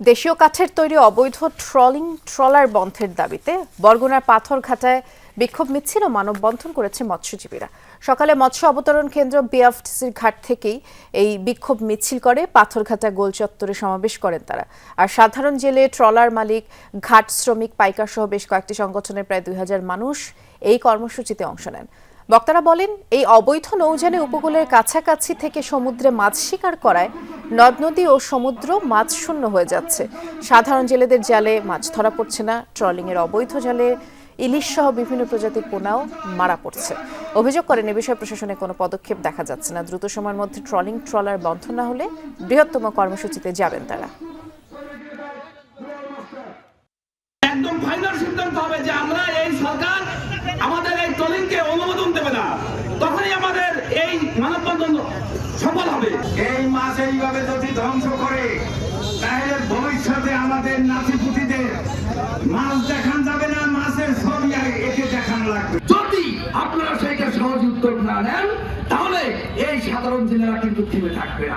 দেশীয় কাঠের তৈরি অবৈধ ট্রলিং ট্রলার বন্ধের দাবিতে বরগুনার পাথরঘাটায় বিক্ষোভ মিছিল ও মানববন্ধন করেছে মৎস্যজীবীরা। সকালে মৎস্য অবতরণ কেন্দ্র বিএফটিসির ঘাট থেকেই এই বিক্ষোভ মিছিল করে পাথরঘাটা গোল চত্বরে সমাবেশ করেন তারা। আর সাধারণ জেলে ট্রলার মালিক, ঘাট শ্রমিক পাইকার সহ বেশ কয়েকটি সংগঠনের প্রায় দুই হাজার মানুষ এই কর্মসূচিতে অংশ নেন। বক্তারা বলেন, এই অবৈধ নৌযানে উপকূলের কাছাকাছি থেকে সমুদ্রে মাছ শিকার করায় নদ নদী ও সমুদ্র মাছ শূন্য হয়ে যাচ্ছে। সাধারণ জেলেদের জালে মাছ ধরা পড়ছে না ট্রলিং এর অবৈধ জালে ইলিশ সহ বিভিন্ন প্রজাতির পোনাও মারা পড়ছে। অভিযোগ করেন, এ বিষয়ে প্রশাসনে কোনো পদক্ষেপ দেখা যাচ্ছে না। দ্রুত সময়ের মধ্যে ট্রলিং ট্রলার বন্ধ না হলে বৃহত্তম কর্মসূচিতে যাবেন তারা। একদম ফাইনাল সিদ্ধান্ত হবে যে আমরা এই সরকার আমাদের এই ট্রলিংকে অনুমোদন দেবে না তখনই আমাদের এই মানববন্ধন সফল হবে। এই মাছ এইভাবে যদি ধ্বংস করে তাহলে ভবিষ্যতে আমাদের মাছ দেখান যাবে না মাছের ছবি একে দেখান লাগবে। যদি আপনারা সেইটা সহজ উত্তর না নেন তাহলে এই সাধারণ জেলেরা কিন্তু থেমে থাকবে না।